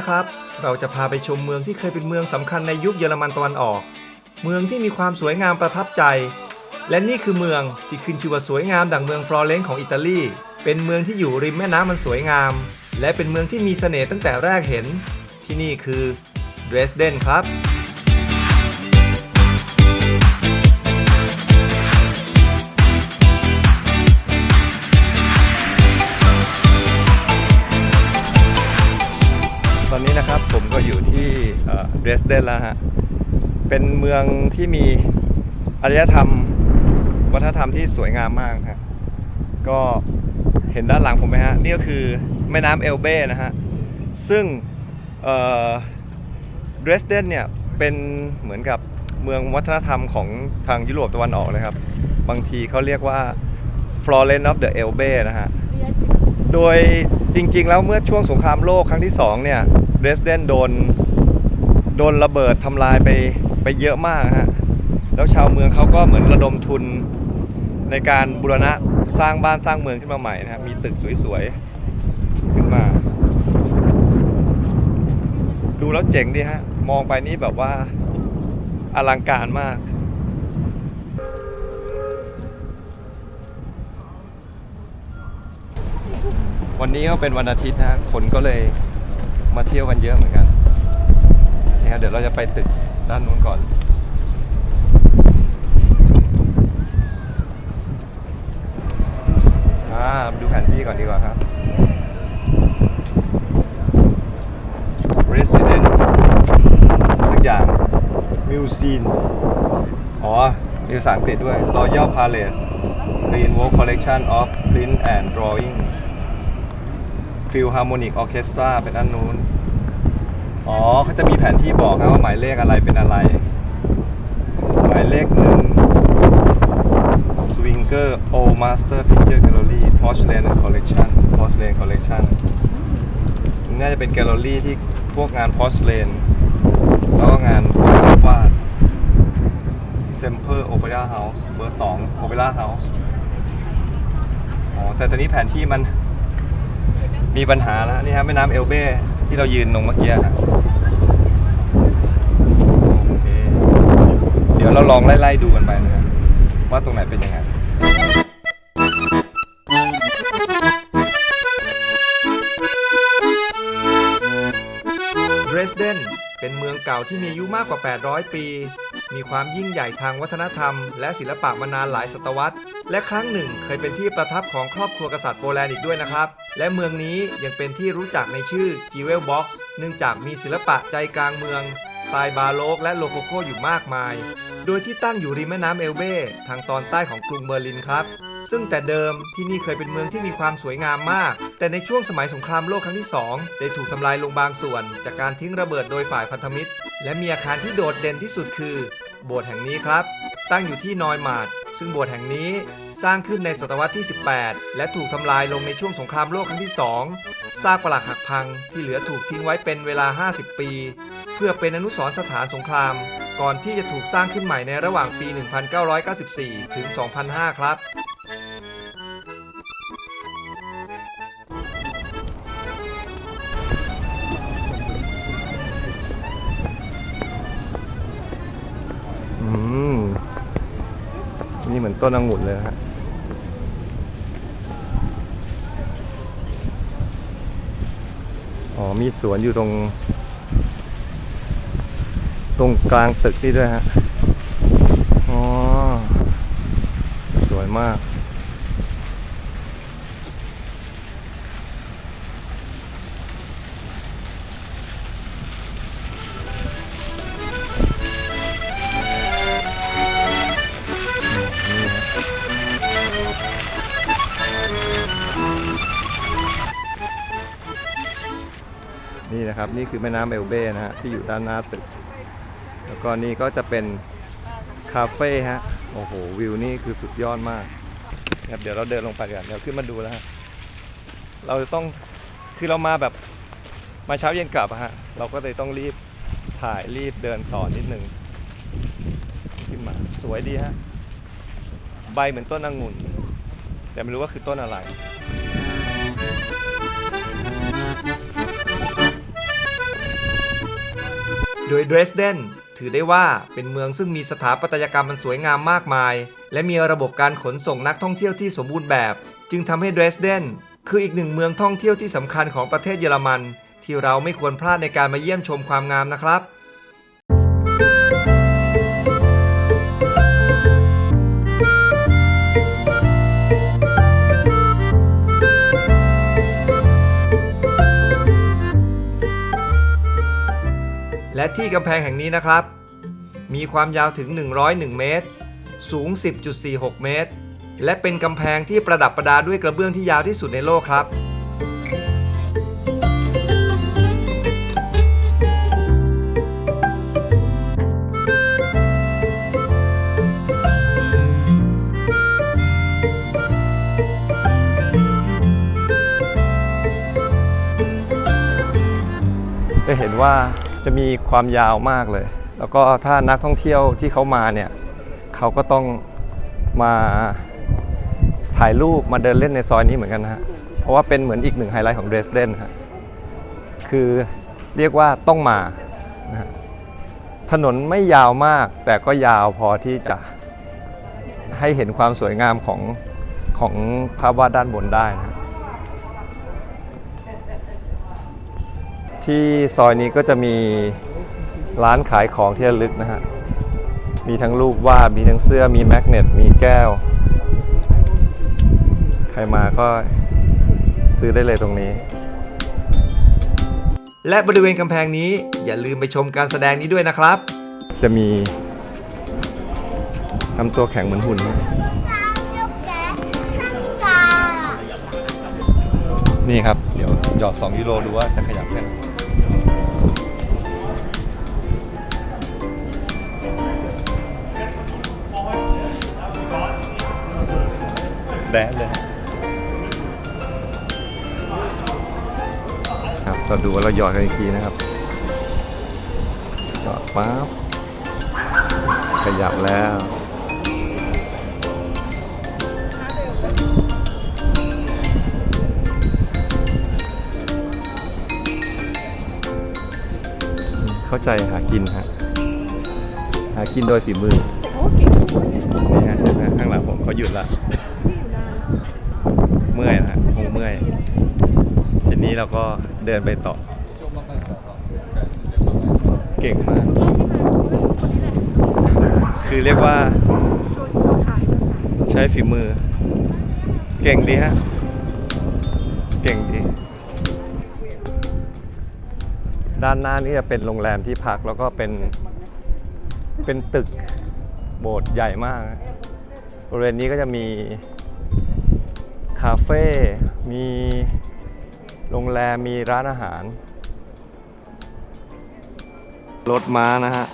นะครับ เราจะพาไปชมเมืองที่เคยเป็นเมืองสำคัญในยุคเยอรมันตะวันออก เมืองที่มีความสวยงามประทับใจ และนี่คือเมืองที่ขึ้นชื่อว่าสวยงามดังเมืองฟลอเรนซ์ของอิตาลี เป็นเมืองที่อยู่ริมแม่น้ำมันสวยงาม และเป็นเมืองที่มีเสน่ห์ตั้งแต่แรกเห็น ที่นี่คือเดรสเดนครับ เดรสเดนแล้วฮะ เป็นเมืองที่มีอารยธรรม วัฒนธรรมที่สวยงามมากฮะก็เห็นด้านหลังผมไหมฮะ นี่ก็คือแม่น้ำเอลเบ้นะฮะ ซึ่งเดรสเดนเนี่ยเป็นเหมือนกับเมืองวัฒนธรรมของทางยุโรปตะวันออกเลยครับ บางทีเขาเรียกว่า Florence of the Elbe นะฮะ โดยจริงๆ แล้วเมื่อช่วงสงครามโลกครั้งที่ 2 เนี่ยเดรสเดนโดน โดนระเบิดทำลายไปไปเยอะมากฮะแล้วชาวเมืองเขาก็เหมือนระดมทุนในการบูรณะสร้างบ้านสร้างเมืองขึ้นมาใหม่นะฮะมีตึกสวยๆขึ้นมา ดูแล้วเจ๋งดีฮะมองไปนี่แบบว่าอลังการมากวันนี้ก็เป็นวันอาทิตย์นะฮะคนก็เลยมาเที่ยวกันเยอะเหมือนกัน นี่ครับเดี๋ยวเราจะไปตึกด้านนู้นก่อน อ่ามาดูแผนที่ก่อนดีกว่าครับ Resident สักอย่าง Museum อ๋อ มีภาษาอังกฤษด้วย Royal Palace Greenwald Collection of Print and Drawing Philharmonic Orchestra เป็นอันนู้น อ๋อเขาจะมีแผนที่บอกนะว่าหมายเลขอะไรเป็นอะไร หมายเลขหนึ่ง Swinger Old Master Picture Gallery Porcelain Collection Porcelain Collection น่าจะเป็นแกลเลอรี่ที่พวกงาน porcelain แล้วก็งานวาด Semper Opera House เบอร์2 Opera House อ๋อแต่ตอนนี้แผนที่มันมีปัญหาแล้วนี่ฮะแม่น้ำเอลเบ้ ที่เรายืนตรงเมื่อกี้ฮะเเดี๋ยวเราลองไล่ๆดูกันไปนะครับว่าตรงไหนเป็นยังไงเดรสเดนเป็นเมืองเก่าที่มีอายุมากกว่า 800 ปี มีความยิ่งใหญ่ทางวัฒนธรรม และศิลปะมานานหลายศตวรรษ และครั้งหนึ่งเคยเป็นที่ประทับของครอบครัวกษัตริย์โปแลนด์อีกด้วยนะครับ และเมืองนี้ยังเป็นที่รู้จักในชื่อจิเวลบ็อกซ์เนื่องจากมีศิลปะใจกลางเมือง สไตล์บาโลกและโลโคโคอยู่มากมาย โดยที่ตั้งอยู่ริมแม่น้ำเอลเบ้ทางตอนใต้ของกรุงเบอร์ลินครับ ซึ่งแต่เดิมที่นี่เคยเป็นเมืองที่มีความสวยงามมาก แต่ในช่วงสมัยสงครามโลกครั้งที่ 2 ได้ถูกทำลายลงบางส่วน จากการทิ้งระเบิดโดยฝ่ายพันธมิตร และมีอาคารที่โดดเด่นที่สุดคือ โบสถ์แห่งนี้ครับ ตั้งอยู่ที่นอยมาร์ดซึ่งโบสถ์แห่งนี้สร้างขึ้นในศตวรรษที่ 18 และถูกทำลายลงในช่วงสงครามโลกครั้งที่ 2 ซากปรักหักพังที่เหลือถูกทิ้งไว้เป็นเวลา 50 ปี เพื่อเป็นอนุสรณ์สถานสงคราม ก่อนที่จะถูกสร้างขึ้นใหม่ในระหว่างปี 1994 ถึง 2005 ครับ ต้นองุ่นเลยนะฮะอ๋อมีสวนอยู่ตรง ตรงกลางตึกนี่ด้วยฮะ อ๋อ สวยมาก นี่นะครับ นี่คือแม่น้ำเอลเบ้นะฮะที่อยู่ด้านหน้าตึก แล้วก็นี่ก็จะเป็นคาเฟ่ฮะโอ้โหวิวนี่คือสุดยอดมากครับเดี๋ยวเราเดินลงไปกันเดี๋ยวขึ้นมาดูแล้วฮะเราจะต้องคือเรามาแบบมาเช้าเย็นกลับอะฮะเราก็เลยต้องรีบถ่ายรีบเดินต่อนิดนึงขึ้นมาสวยดีฮะใบเหมือนต้นองุ่น แต่ไม่รู้ว่าคือต้นอะไร โดยเดรสเดนถือได้ว่าเป็นเมืองซึ่งมีสถาปัตยกรรมมันสวยงามมากมาย และมีระบบการขนส่งนักท่องเที่ยวที่สมบูรณ์แบบ จึงทำให้เดรสเดนคืออีกหนึ่งเมืองท่องเที่ยวที่สำคัญของประเทศเยอรมัน ที่เราไม่ควรพลาดในการมาเยี่ยมชมความงามนะครับ และที่กำแพงแห่งนี้นะครับ มีความยาวถึง 101 เมตร สูง 10.46 เมตร และเป็นกำแพงที่ประดับประดาด้วยกระเบื้องที่ยาวที่สุดในโลกครับจะเห็นว่า จะมีความยาวมากเลย แล้วก็ถ้านักท่องเที่ยวที่เขามาเนี่ยเขาก็ต้องมาถ่ายรูปมาเดินเล่นในซอยนี้เหมือนกันนะฮะ เพราะว่าเป็นเหมือนอีกหนึ่งไฮไลท์ของเดรสเดนฮะ คือเรียกว่าต้องมานะถนนไม่ยาวมาก แต่ก็ยาวพอที่จะให้เห็นความสวยงามของของภาพวาดด้านบนได้นะฮะ ที่ซอยนี้ก็จะมีร้านขายของที่ระลึกนะฮะ มีทั้งรูปวาด มีทั้งเสื้อ มีแมกเนต มีแก้ว ใครมาก็ซื้อได้เลยตรงนี้ และบริเวณกำแพงนี้อย่าลืมไปชมการแสดงนี้ด้วยนะครับ จะมีทำตัวแข็งเหมือนหุ่นนะนี่ครับ เดี๋ยวหยอด2ยูโรดูว่าจะข แค่ไหนแดนเลยครับเราดูว่าเราหยอดกันอีกทีนะครับหยอดปั๊บขยับแล้วเข้าใจหากินฮะหากินโดยฝีมือนี่ฮะเห็นไหมข้างหลังผมเขาหยุดละเมื่อยนะฮะคงเมื่อยทีนี้เราก็เดินไปต่อ เก่งมาก คือเรียกว่าใช้ฝีมือ เก่งดีฮะ เก่งดี ด้านหน้านี่จะเป็นโรงแรมที่พักแล้วก็เป็น เป็นตึกโบสถ์ใหญ่มากบริเวณนี้ก็จะมี คาเฟ่ มีโรงแรม มีร้านอาหาร รถม้านะฮะ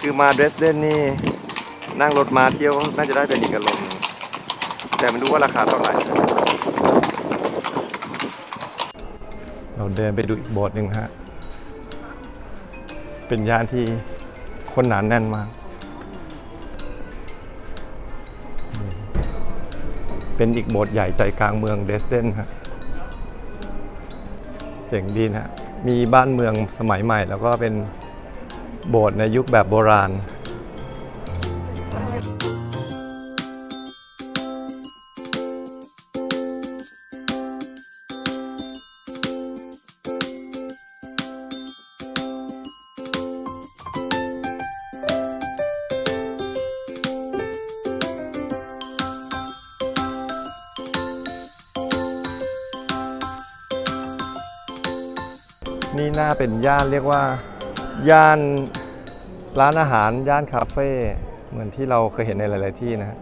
คือมาเดรสเดนนี่ นั่งรถม้าเที่ยวน่าจะได้เป็นอีกอารมณ์แต่ไม่รู้ว่าราคาเท่าไหร่ เราเดินไปดูอีกโบสถ์หนึ่งฮะ เป็นย่านที่คนหนานแน่นมาก เป็นอีกโบสถ์ใหญ่ใจกลางเมืองเดสเดนฮะเจ๋งดีนะมีบ้านเมืองสมัยใหม่ แล้วก็เป็นโบสถ์ในยุคแบบโบราณ เป็นย่านเรียกว่าย่านร้านอาหารย่านคาเฟ่เหมือนที่เราเคยเห็นในหลาย ๆ ที่นะฮะ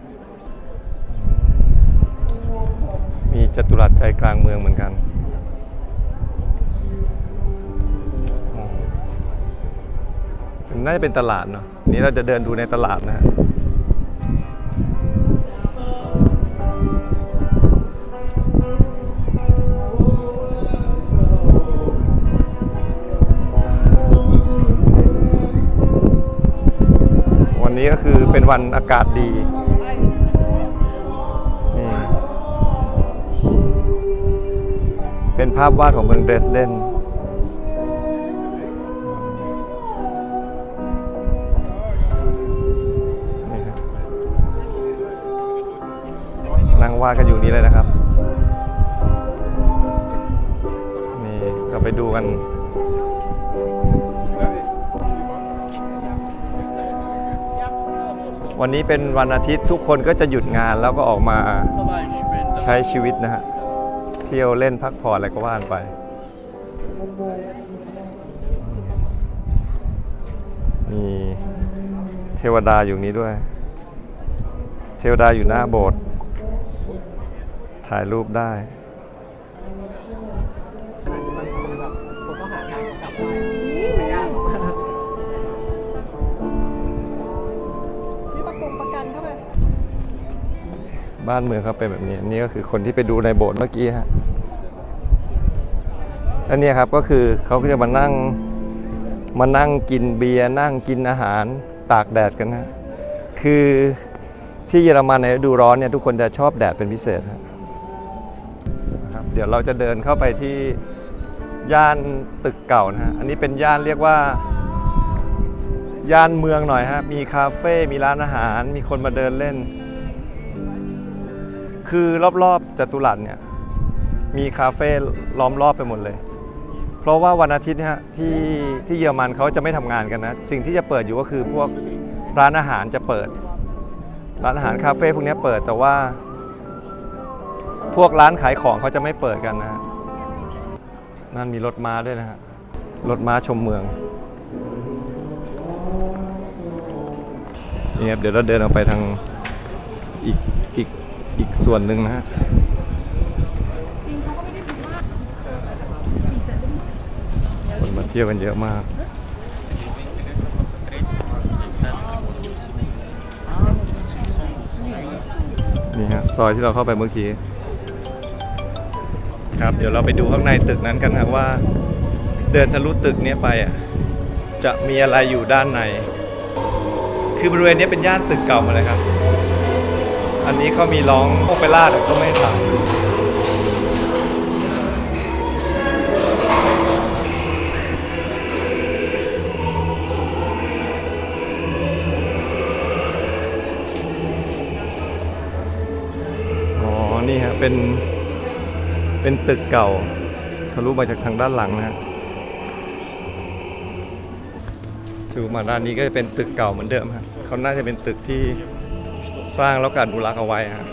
มีจตุรัสใจกลางเมืองเหมือนกันน่าจะเป็นตลาดเนาะนี้เราจะเดินดูในตลาดนะฮะ เป็นวันอากาศดีนี่เป็นภาพวาดของเมืองเดรสเดนนั่งวาดกันอยู่นี้เลยนะครับ นี่เราไปดูกัน วันนี้เป็นวันอาทิตย์ทุกคนก็จะหยุดงานแล้วก็ออกมาใช้ชีวิตนะฮะ เที่ยวเล่นพักผ่อนอะไรก็ว่านไป มีเทวดาอยู่นี้ด้วย เทวดาอยู่หน้าโบสถ์ถ่ายรูปได้ บ้านเมืองเขาเป็นแบบนี้นี่ก็คือคนที่ไปดูในโบสถ์เมื่อกี้ฮะแล้วเนี่ยครับก็คือเขาก็จะมานั่งมานั่งกินเบียร์นั่งกินอาหารตากแดดกันนะคือที่เยอรมันในฤดูร้อนเนี่ยทุกคนจะชอบแดดเป็นพิเศษครับเดี๋ยวเราจะเดินเข้าไปที่ย่านตึกเก่านะฮะอันนี้เป็นย่านเรียกว่า ย่านเมืองหน่อยฮะมีคาเฟ่มีร้านอาหาร มีคนมาเดินเล่น คือรอบๆจตุรัสเนี่ยมีคาเฟ่ล้อมรอบไปหมดเลย เพราะว่าวันอาทิตย์เนยฮะที่ที่เยอรมันเขาจะไม่ทำงานกันนะ สิ่งที่จะเปิดอยู่ก็คือพวกร้านอาหารจะเปิด ร้านอาหารคาเฟ่พวกนี้เปิดแต่ว่า พวกร้านขายของเขาจะไม่เปิดกันนะฮะนั่นมีรถม้าด้วยนะฮะรถม้าชมเมืองนี่ครับเดี๋ยวเราเดินออกไปทางอีกอีก อีกส่วนหนึ่งนะฮะคนมาเที่ยวกันเยอะมากนี่ฮะซอยที่เราเข้าไปเมื่อกี้ครับเดี๋ยวเราไปดูข้างในตึกนั้นกันครับว่า เดินทะลุตึกเนี้ยไปอะจะมีอะไรอยู่ด้านใน คือบริเวณนี้เป็นย่านตึกเก่ามาเลยครับ อันนี้เขามีร้องโอเปร่าแต่ก็ไม่ถ่ายอ๋อนี่ฮะเป็นเป็นตึกเก่าทะลุมาจากทางด้านหลังนะฮะถือมาด้านนี้ก็จะเป็นตึกเก่าเหมือนเดิมฮะเขาน่าจะเป็นตึกที่ สร้างแล้วการอนุรักษ์เอาไว้ฮะ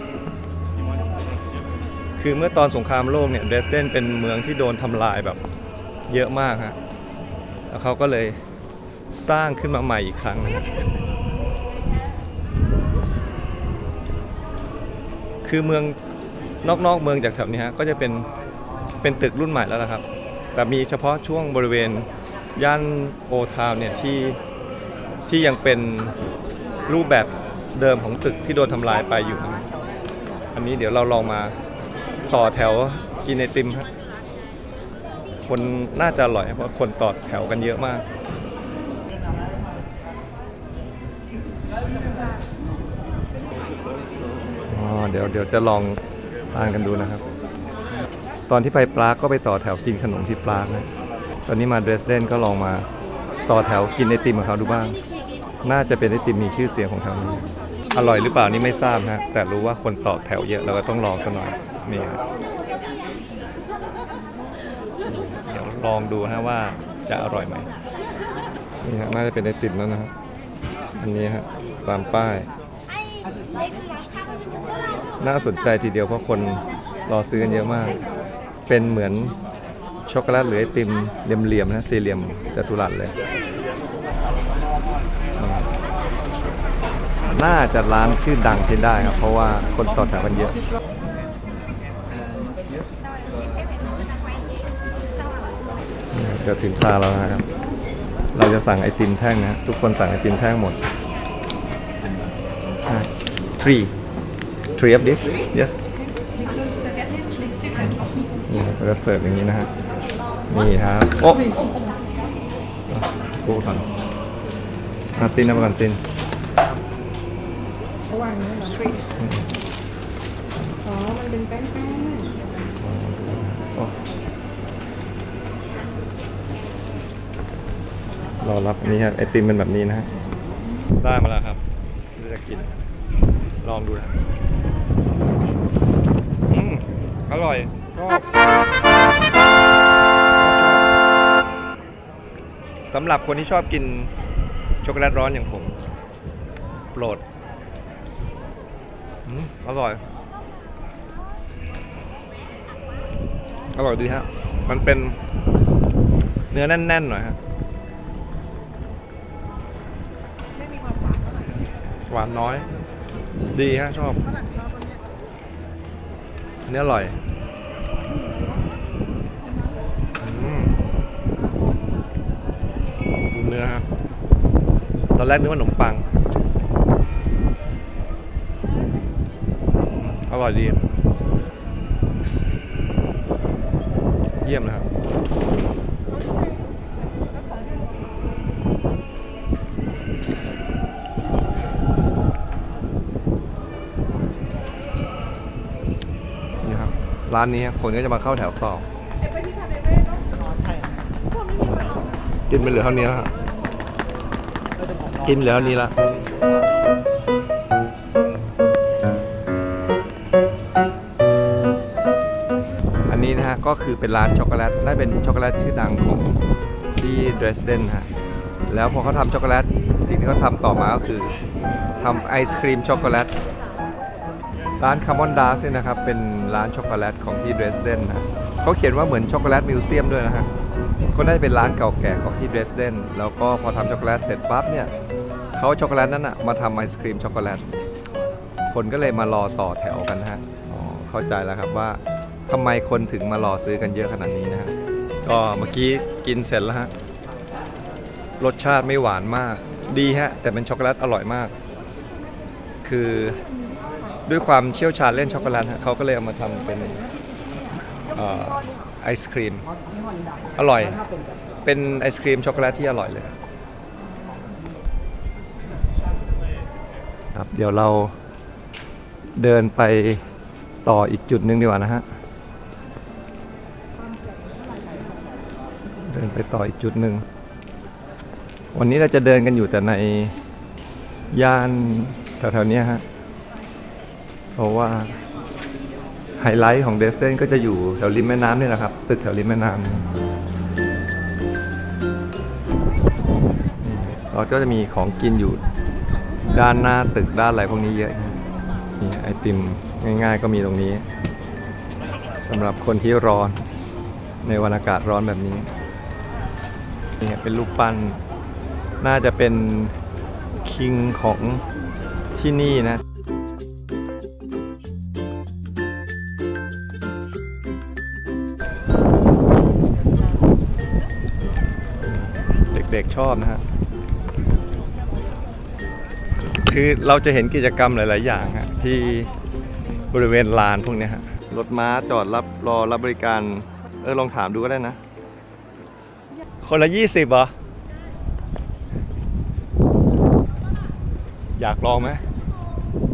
คือเมื่อตอนสงครามโลกเนี่ยเดรสเดนเป็นเมืองที่โดนทำลายแบบเยอะมากฮะแล้วเขาก็เลยสร้างขึ้นมาใหม่อีกครั้งนะคือเมืองนอกๆเมืองจากแถวนี้ฮะก็จะเป็นเป็นตึกรุ่นใหม่แล้วนะครับ แต่มีเฉพาะช่วงบริเวณย่านโอทาวเนี่ยที่ที่ยังเป็นรูปแบบ เดิมของตึกที่โดนทำลายไปอยู่ อันนี้เดี๋ยวเราลองมาต่อแถวกินไอติมครับคนน่าจะอร่อยเพราะคนต่อแถวกันเยอะมาก อ๋อ เดี๋ยวเดี๋ยวจะลองทานกันดูนะครับ ตอนที่ไปปรากก็ไปต่อแถวกินขนมที่ปรากนะ ตอนนี้มาเดรสเดนก็ลองมาต่อแถวกินไอติมของเขาดูบ้าง น่าจะเป็นไอติมมีชื่อเสียงของแถวนี้อร่อยหรือเปล่านี่ไม่ทราบนะแต่รู้ว่าคนต่อแถวเยอะเราก็ต้องลองสักหน่อยนี่ครับเดี๋ยวลองดูนะว่าจะอร่อยไหมนี่ฮะน่าจะเป็นไอติมแล้วนะครับอันนี้ฮะตามป้าย น่าสนใจทีเดียวเพราะคนรอซื้อกันเยอะมาก เป็นเหมือนช็อกโกแลตหรือไอติมเหลี่ยมๆนะสี่เหลี่ยมจัตุรัสเลยอืม น่าจะร้านชื่อดังที่ได้ครับ เพราะว่าคนต่อแถวกันเยอะจะถึงตาแล้วนะครับ เราจะสั่งไอติมแท่งนะทุกคนสั่งไอติมแท่งหมด three three of this yes นี่เราจะเสิร์ฟอย่างนี้นะฮะ นี่ครับ โอ้กูก่อนอาตินเอามาก่อนติน ระหว่างนี้เหรออ๋อ มันเป็นแป้งแป้งรอรับอันนี้ครับไอติมเป็นแบบนี้นะฮะได้มาแล้วครับจะกิน ลองดูนะอร่อยชอบสำหรับคนที่ชอบกินช็อกโกแลตร้อนอย่างผม โปรด อร่อย อร่อยดีฮะ มันเป็นเนื้อแน่นๆหน่อยฮะไม่มีความหวานเท่าไหร่หวานน้อย ดีฮะชอบ ฝรั่งชอบอันเนี้ยเนื้ออร่อยอืมดูเนื้อฮะตอนแรกนึกว่าขนมปัง อร่อยดี เยี่ยมนะครับนี่ครับ ร้านนี้คนก็จะมาเข้าแถวต่อกินไปเหลือเท่านี้แล้วฮะกินเหลือเท่านี้ละ ก็คือเป็นร้านช็อกโกแลตได้เป็นช็อกโกแลตชื่อดังของที่เดรสเดนฮะแล้วพอเขาทำช็อกโกแลตสิ่งที่เขาทำต่อมาก็คือทำไอศครีมช็อกโกแลตร้านคาร์มอนดาร์สเนี่ยนะครับ เป็นร้านช็อกโกแลตของที่เดรสเดนนะเขาเขียนว่าเหมือนช็อกโกแลตมิวเซียมด้วยนะฮะก็ได้เป็นร้านเก่าแก่ของที่เดรสเดนแล้วก็พอทำช็อกโกแลตเสร็จปั๊บเนี่ยเขาช็อกโกแลตนั้นนะมาทำไอศครีมช็อกโกแลตคนก็เลยมารอต่อแถวกันฮะอ๋อเข้าใจแล้วครับว่า ทำไมคนถึงมารอซื้อกันเยอะขนาดนี้นะฮะก็เมื่อกี้กินเสร็จแล้วฮะรสชาติไม่หวานมาก ดีฮะ แต่เป็นช็อกโกแลตอร่อยมาก คือด้วยความเชี่ยวชาญเล่นช็อกโกแลตฮะเขาก็เลยเอามาทำเป็นเอ่อไอศครีม อร่อย เป็นไอศครีมช็อกโกแลตที่อร่อยเลย ครับเดี๋ยวเราเดินไปต่ออีกจุดหนึ่งดีกว่านะฮะ เดินไป ต่ออีกจุดหนึ่ง วันนี้เราจะเดินกันอยู่แต่ในย่านแถวๆนี้ฮะ เพราะว่าไฮไลท์ของเดสเ n นก็จะอยู่แถวริมแม่น้ำนี่แหละครับ ตึกแถวริมแม่น้ำเราก็จะมีของกินอยู่ด้านหน้าตึกด้านอะไรพวกนี้เยอะนี่ไอติมง่ายๆก็มีตรงนี้สำหรับคนที่ร้อนในวันอากาศร้อนแบบนี้ นี่เป็นรูปปั้นน่าจะเป็นคิงของที่นี่นะเด็กๆชอบนะฮะ คือเราจะเห็นกิจกรรมหลาย ๆ อย่างฮะที่บริเวณลานพวกนี้ฮะ รถม้าจอดรับรอรับบริการ เออลองถามดูก็ได้นะ คนละ20เหรอ อยากลองไหม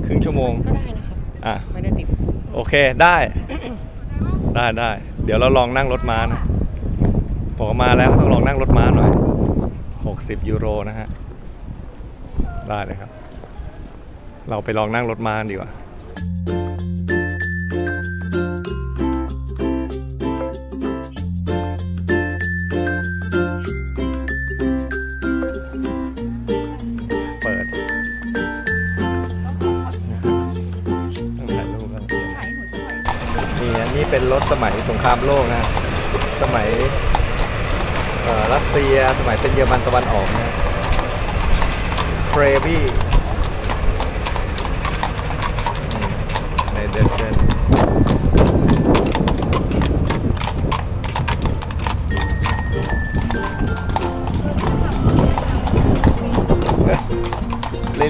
ครึ่งชั่วโมง ก็ได้นะครับอะ ไม่ได้ติด โอเคได้ ได้ได้ เดี๋ยวเราลองนั่งรถม้านะผมมาแล้วต้องลองนั่งรถม้าหน่อย 60 ยูโรนะฮะ ได้เลยครับ เราไปลองนั่งรถม้าดีกว่า เป็นรถสมัยสงครามโลกนะ สมัยรัสเซีย สมัยเป็นเยอรมันตะวันออกนะเฟรบี้ในเดนเซน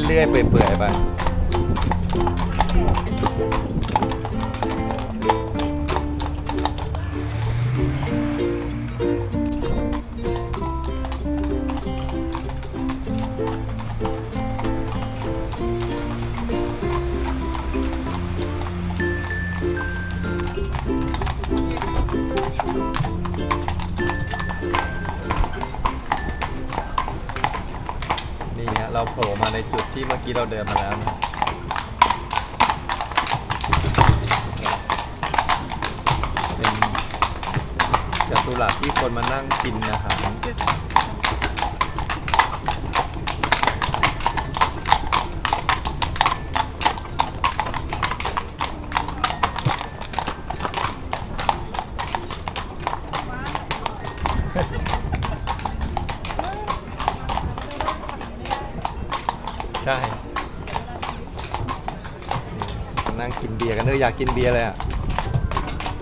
เรื่อยๆเปื่อยๆไป เมื่อกี้เราเดินมาแล้วนะ รัสที่คนมานั่งกินอาหาร ใช่ นั่งกินเบียร์กันเลยอยากกินเบียร์เลยอะ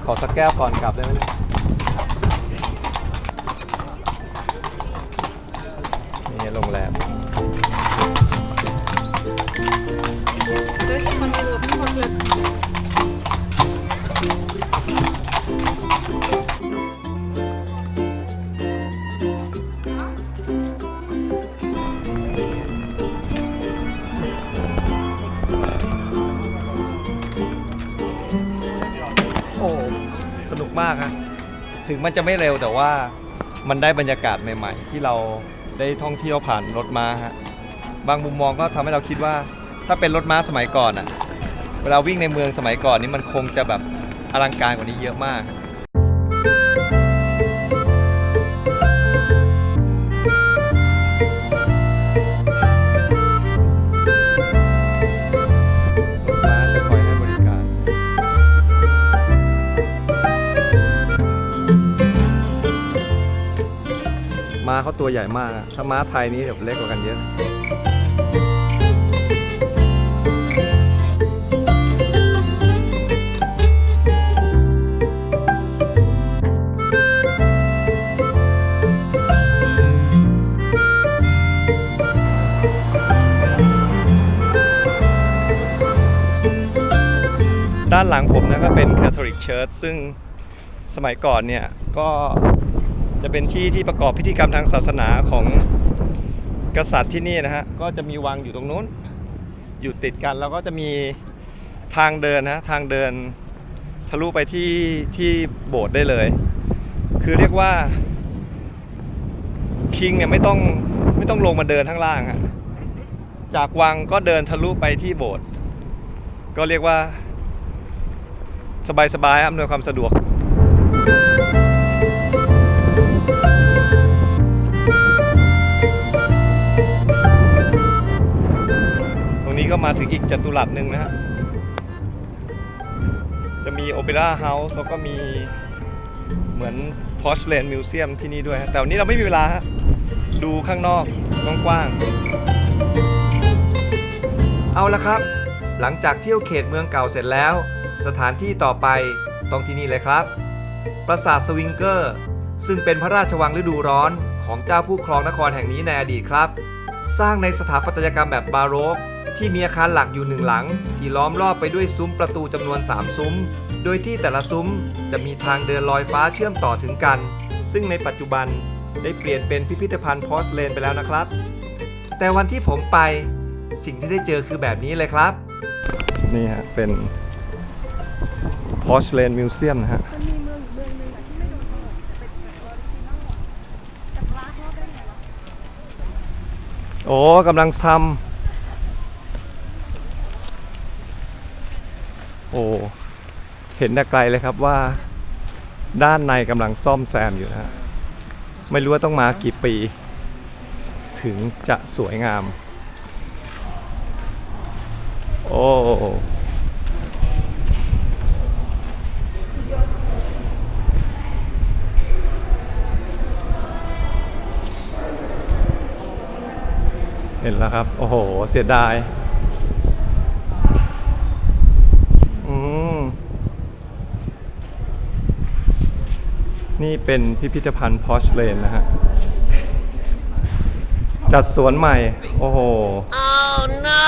ขอสักแก้วก่อนกลับได้ไหมเนี่ย มันจะไม่เร็วแต่ว่ามันได้บรรยากาศใหม่ ๆ ที่เราได้ท่องเที่ยวผ่านรถม้าฮะบางมุมมองก็ทำให้เราคิดว่า ถ้าเป็นรถม้าสมัยก่อนอะเวลาวิ่งในเมืองสมัยก่อนนี่มันคงจะแบบอลังการกว่านี้เยอะมากฮะ ตัวใหญ่มากอะถ้าม้าไทยนี่แบบเล็กกว่ากันเยอะด้านหลังผมนะก็เป็น Catholic Church ซึ่งสมัยก่อนเนี่ย ก็ จะเป็นที่ที่ประกอบพิธีกรรมทางศาสนาของกษัตริย์ที่นี่นะฮะ ก็จะมีวังอยู่ตรงนู้น อยู่ติดกันแล้วก็จะมีทางเดินนะทางเดินทะลุไปที่ที่โบสถ์ได้เลย คือเรียกว่าคิงเนี่ยไม่ต้องไม่ต้องลงมาเดินข้างล่างอะจากวังก็เดินทะลุไปที่โบสถ์ก็เรียกว่า สบายๆอำนวยความสะดวก ก็มาถึงอีกจัตุรัสหนึ่งนะฮะ จะมีโอเปร่าเฮาส์แล้วก็มีเหมือนพอชเลนมิวเซียมที่นี่ด้วย แต่วันนี้เราไม่มีเวลาฮะ ดูข้างนอกกว้างๆ เอาละครับ หลังจากเที่ยวเขตเมืองเก่าเสร็จแล้ว สถานที่ต่อไปต้องที่นี่เลยครับ ปราสาทสวิงเกอร์ ซึ่งเป็นพระราชวังฤดูร้อนของเจ้าผู้ครองนครแห่งนี้ในอดีตครับ สร้างในสถาปัตยกรรมแบบบาโรก ที่มีอาคารหลักอยู่หนึ่งหลัง ที่ล้อมรอบไปด้วยซุ้มประตูจำนวน 3 ซุ้ม โดยที่แต่ละซุ้มจะมีทางเดินลอยฟ้าเชื่อมต่อถึงกัน ซึ่งในปัจจุบันได้เปลี่ยนเป็นพิพิธภัณฑ์พอสเลนไปแล้วนะครับ แต่วันที่ผมไปสิ่งที่ได้เจอคือแบบนี้เลยครับ นี่ฮะ เป็น Porcelain Museum นะฮะมันมีเมืองอีกเมืองหนึงอะที่ไม่โดนเปิดเป็นแบบออริจินอลแต่ปลาเขาได้ไงวะ โอ้กำลังทำโอ้เห็นแต่ไกลเลยครับว่า ด้านในกำลังซ่อมแซมอยู่นะฮะไม่รู้ว่าต้องมากี่ปี ถึงจะสวยงาม โอ้ เห็นแล้ว ครับ โอ้โห เสียดาย อืม นี่เป็นพิพิธภัณฑ์พอชเลนนะฮะ จัดสวนใหม่ โอ้โห oh no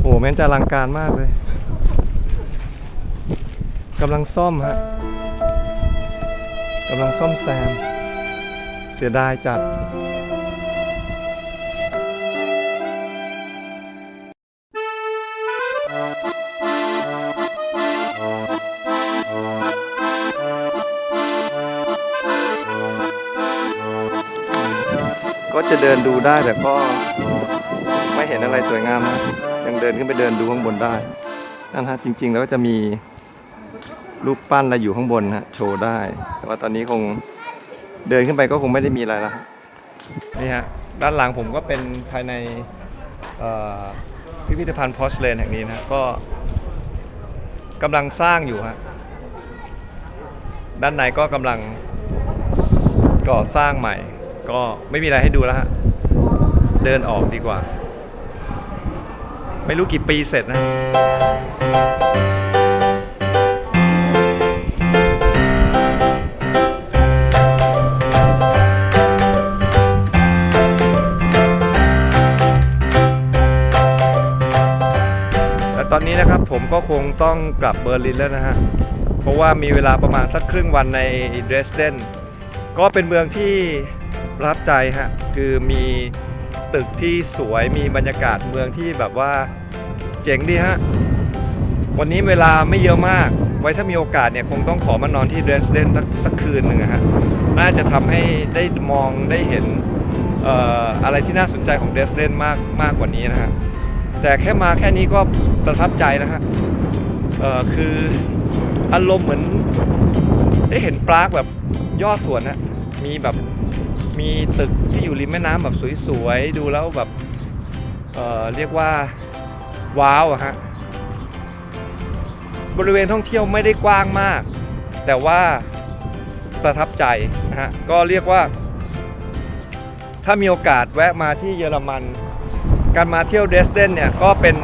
โอ้โหแม่นจะอลังการมากเลยกำลังซ่อมฮะกำลังซ่อมแซม เสียดายจัด จะเดินดูได้แต่ก็ไม่เห็นอะไรสวยงามนะยังเดินขึ้นไปเดินดูข้างบนได้นั่นฮะจริง ๆ แล้วก็จะมีรูปปั้นอะไรอยู่ข้างบนฮะโชว์ได้ แต่ว่าตอนนี้คงเดินขึ้นไปก็คงไม่ได้มีอะไรแล้วฮะนี่ฮะด้านหลังผมก็เป็นภายในพิพิธภัณฑ์พอสเลนแห่งนี้นะก็กำลังสร้างอยู่ฮะด้านในก็กำลังก่อสร้างใหม่ ก็ไม่มีอะไรให้ดูแล้วฮะ เดินออกดีกว่า ไม่รู้กี่ปีเสร็จนะและตอนนี้นะครับผมก็คงต้องกลับเบอร์ลินแล้วนะฮะ เพราะว่ามีเวลาประมาณสักครึ่งวันในเดรสเดนก็เป็นเมืองที่ ประทับใจฮะคือมีตึกที่สวยมีบรรยากาศเมืองที่แบบว่าเจ๋งดีฮะวันนี้เวลาไม่เยอะมาก ไว้ถ้ามีโอกาสเนี่ยคงต้องขอมานอนที่เดรสเดนสักคืนหนึ่งอะฮะน่าจะทำให้ได้มองได้เห็นอะไรที่น่าสนใจของเดรสเดนมากมากกว่านี้นะฮะแต่แค่มาแค่นี้ก็ประทับใจนะฮะคืออารมณ์เหมือนได้เห็นปรากแบบย่อส่วนนะมีแบบ มีตึกที่อยู่ริมแม่น้ำแบบสวยๆ ดูแล้วแบบเเรียกว่าว้าวอะฮะ บริเวณท่องเที่ยวไม่ได้กว้างมาก แต่ว่าประทับใจนะฮะ ก็เรียกว่า ถ้ามีโอกาสแวะมาที่เยอรมัน การมาเที่ยวเดรสเดนเนี่ยก็เป็น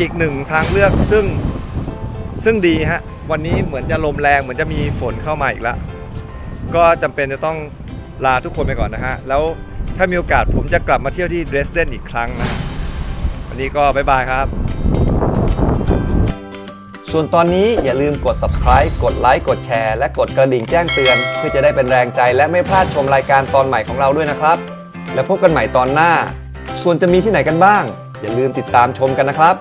อีกหนึ่งทางเลือกซึ่งซึ่งดีฮะ วันนี้เหมือนจะลมแรงเหมือนจะมีฝนเข้ามาอีกแล้ว ก็จำเป็นจะต้อง ลาทุกคนไปก่อนนะฮะ แล้วถ้ามีโอกาสผมจะกลับมาเที่ยวที่เดรสเดนอีกครั้งนะวันนี้ก็บ๊ายบายครับ ส่วนตอนนี้อย่าลืมกด subscribe กดไลค์กดแชร์และกดกระดิ่งแจ้งเตือน เพื่อจะได้เป็นแรงใจและไม่พลาดชมรายการตอนใหม่ของเราด้วยนะครับ แล้วพบกันใหม่ตอนหน้า ส่วนจะมีที่ไหนกันบ้าง อย่าลืมติดตามชมกันนะครับ